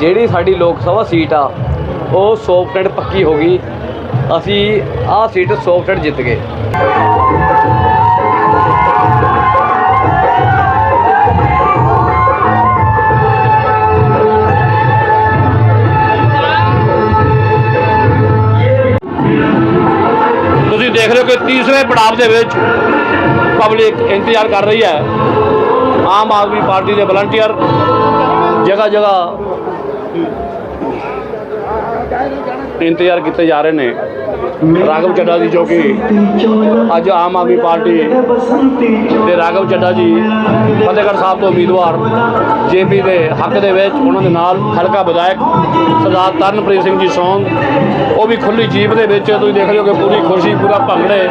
ਜਿਹੜੀ ਸਾਡੀ ਲੋਕ ਸਭਾ ਸੀਟ ਆ, ਉਹ 100% ਪੱਕੀ ਹੋ ਗਈ। ਅਸੀਂ ਆਹ ਸੀਟ 100% ਜਿੱਤ ਗਏ। ਤੁਸੀਂ ਦੇਖ ਰਹੇ ਹੋ ਕਿ ਤੀਸਰੇ ਪੜਾਅ ਦੇ ਵਿੱਚ ਪਬਲਿਕ ਇੰਤਜ਼ਾਰ ਕਰ ਰਹੀ ਹੈ। ਆਮ ਆਦਮੀ ਪਾਰਟੀ ਦੇ ਵਲੰਟੀਅਰ ਜਗ੍ਹਾ ਜਗ੍ਹਾ ਇੰਤਜ਼ਾਰ ਕੀਤੇ ਜਾ ਰਹੇ ਨੇ। ਰਾਘਵ ਚੱਡਾ ਜੀ ਜੋ ਕਿ ਅੱਜ ਆਮ ਆਦਮੀ ਪਾਰਟੀ ਦੇ ਰਾਘਵ ਚੱਡਾ ਜੀ, ਫਤਿਹਗੜ੍ਹ ਸਾਹਿਬ ਤੋਂ ਉਮੀਦਵਾਰ, ਜੇਪੀ ਦੇ ਹੱਕ ਦੇ ਵਿੱਚ ਉਹਨਾਂ ਦੇ ਨਾਲ ਹਲਕਾ ਵਿਧਾਇਕ ਸਰਦਾਰ ਤਰਨਪ੍ਰੀਤ ਸਿੰਘ ਜੀ ਸੌਂਗ ਉਹ ਵੀ ਖੁੱਲੀ ਜੀਪ ਦੇ ਵਿੱਚ, ਤੁਸੀਂ ਦੇਖ ਰਹੇ ਹੋ ਕਿ ਪੂਰੀ ਖੁਸ਼ੀ ਪੂਰਾ ਭੰਗੜੇ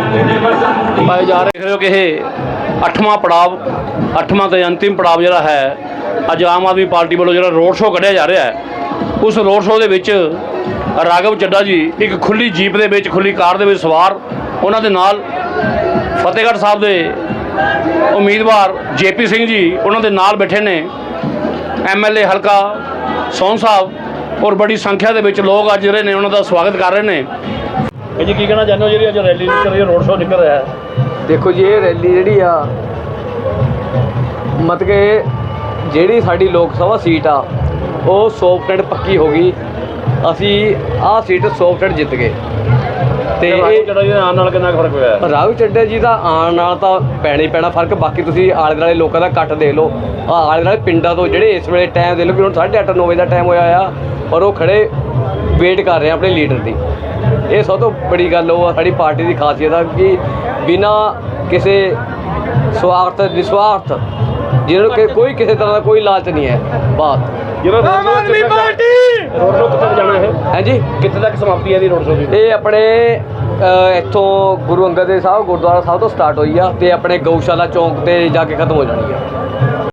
ਪਾਏ ਜਾ ਰਹੇ। ਰਹੇ ਹੋ ਕਿ ਇਹ ਅੱਠਵਾਂ ਪੜਾਵ, ਅੱਠਵਾਂ ਤੇ ਅੰਤਿਮ ਪੜਾਵ ਜਿਹੜਾ ਹੈ, ਅੱਜ ਆਮ ਆਦਮੀ ਪਾਰਟੀ ਵੱਲੋਂ ਜਿਹੜਾ ਰੋਡ ਸ਼ੋਅ ਕੱਢਿਆ ਜਾ ਰਿਹਾ ਹੈ ਉਸ ਰੋਡ ਸ਼ੋਅ ਦੇ ਵਿੱਚ ਰਾਘਵ ਚੱਡਾ ਜੀ ਇੱਕ ਖੁੱਲੀ ਜੀਪ ਦੇ ਵਿੱਚ ਖੁੱਲੀ ਕਾਰ ਦੇ ਵਿੱਚ ਸਵਾਰ ਉਹਨਾਂ ਦੇ ਨਾਲ ਫਤਿਹਗੜ੍ਹ ਸਾਹਿਬ ਦੇ ਉਮੀਦਵਾਰ ਜੇਪੀ ਸਿੰਘ ਜੀ ਉਹਨਾਂ ਦੇ ਨਾਲ ਬੈਠੇ ਨੇ। ਐਮਐਲਏ ਹਲਕਾ ਸੌਨ ਸਾਹਿਬ ਔਰ ਬੜੀ ਸੰਖਿਆ ਦੇ ਵਿੱਚ ਲੋਕ ਅੱਜ ਜਿਹੜੇ ਨੇ ਉਹਨਾਂ ਦਾ ਸਵਾਗਤ ਕਰ ਰਹੇ ਨੇ। ਇਹ ਜੀ ਕੀ ਕਹਿਣਾ ਚਾਹੁੰਦੇ ਹੋ ਜਿਹੜੀ ਅੱਜ ਰੈਲੀ ਨਿਕਲ ਰਹੀ ਹੈ ਰੋਡ ਸ਼ੋਅ ਨਿਕਲ ਰਿਹਾ ਹੈ? ਦੇਖੋ ਜੀ ਇਹ ਰੈਲੀ ਜਿਹੜੀ ਆ ਮਤਲਬ ਕਿ ਜਿਹੜੀ ਸਾਡੀ ਲੋਕ ਸਭਾ ਸੀਟ ਆ ਉਹ 100% ਪੱਕੀ ਹੋ ਗਈ। ਅਸੀਂ ਆਹ ਸੀਟ 100% ਜਿੱਤ ਗਏ। ਤੇ ਇਹ ਜਿਹੜਾ ਜੀ ਆਉਣ ਨਾਲ ਕਿੰਨਾ ਫ਼ਰਕ ਹੋਇਆ? ਹੈ? ਰਾਘਵ ਚੱਡਾ ਜੀ ਦਾ ਆਉਣ ਨਾਲ ਤਾਂ ਪੈਣਾ ਹੀ ਪੈਣਾ ਫ਼ਰਕ। ਬਾਕੀ ਤੁਸੀਂ ਆਲੇ ਦੁਆਲੇ ਲੋਕਾਂ ਦਾ ਕੱਟ ਦੇਖ ਲਓ। ਆਹ ਆਲੇ ਦੁਆਲੇ ਪਿੰਡਾਂ ਤੋਂ ਜਿਹੜੇ ਇਸ ਵੇਲੇ ਟਾਈਮ ਦੇ ਲਓ ਕਿ ਹੁਣ 8:30 9 ਵਜੇ ਦਾ ਟਾਈਮ ਹੋਇਆ ਆ ਪਰ ਉਹ ਖੜੇ ਵੇਟ ਕਰ ਰਹੇ ਆ ਆਪਣੇ ਲੀਡਰ ਦੀ। ਇਹ ਸਭ ਤੋਂ ਬੜੀ ਗੱਲ ਉਹ ਆ ਸਾਡੀ ਪਾਰਟੀ ਦੀ ਖਾਸੀਅਤ ਆ ਕਿ ਬਿਨਾ ਕਿਸੇ ਸਵਾਰਥ ਨਿਸਵਾਰਥ ਜਿਹਨਾਂ ਨੂੰ ਕੋਈ ਕਿਸੇ ਤਰ੍ਹਾਂ ਦਾ ਕੋਈ ਲਾਲਚ ਨਹੀਂ ਹੈ। ਬਾਤ। ਜਿਹੜਾ Aam Aadmi party! Road show ਕਿੱਥੇ ਤੱਕ ਜਾਣਾ ਹੈ ਹਾਂਜੀ। ਕਿੱਥੇ ਤੱਕ ਸਮਾਪਤੀ ਹੈ ਦੀ ਰੋਡ ਸ਼ੋਅ ਦੀ? ਇਹ ਆਪਣੇ ਅ, ਇੱਥੋਂ ਗੁਰੂ ਅੰਗਦ ਦੇਵ ਸਾਹਿਬ ਗੁਰਦੁਆਰਾ ਸਾਹਿਬ ਤੋਂ ਸਟਾਰਟ ਹੋਈ ਆ ਤੇ ਆਪਣੇ ਗਊਸ਼ਾਲਾ ਚੌਂਕ ਤੇ ਜਾ ਕੇ ਖਤਮ ਹੋ ਜਾਣੀ ਆ।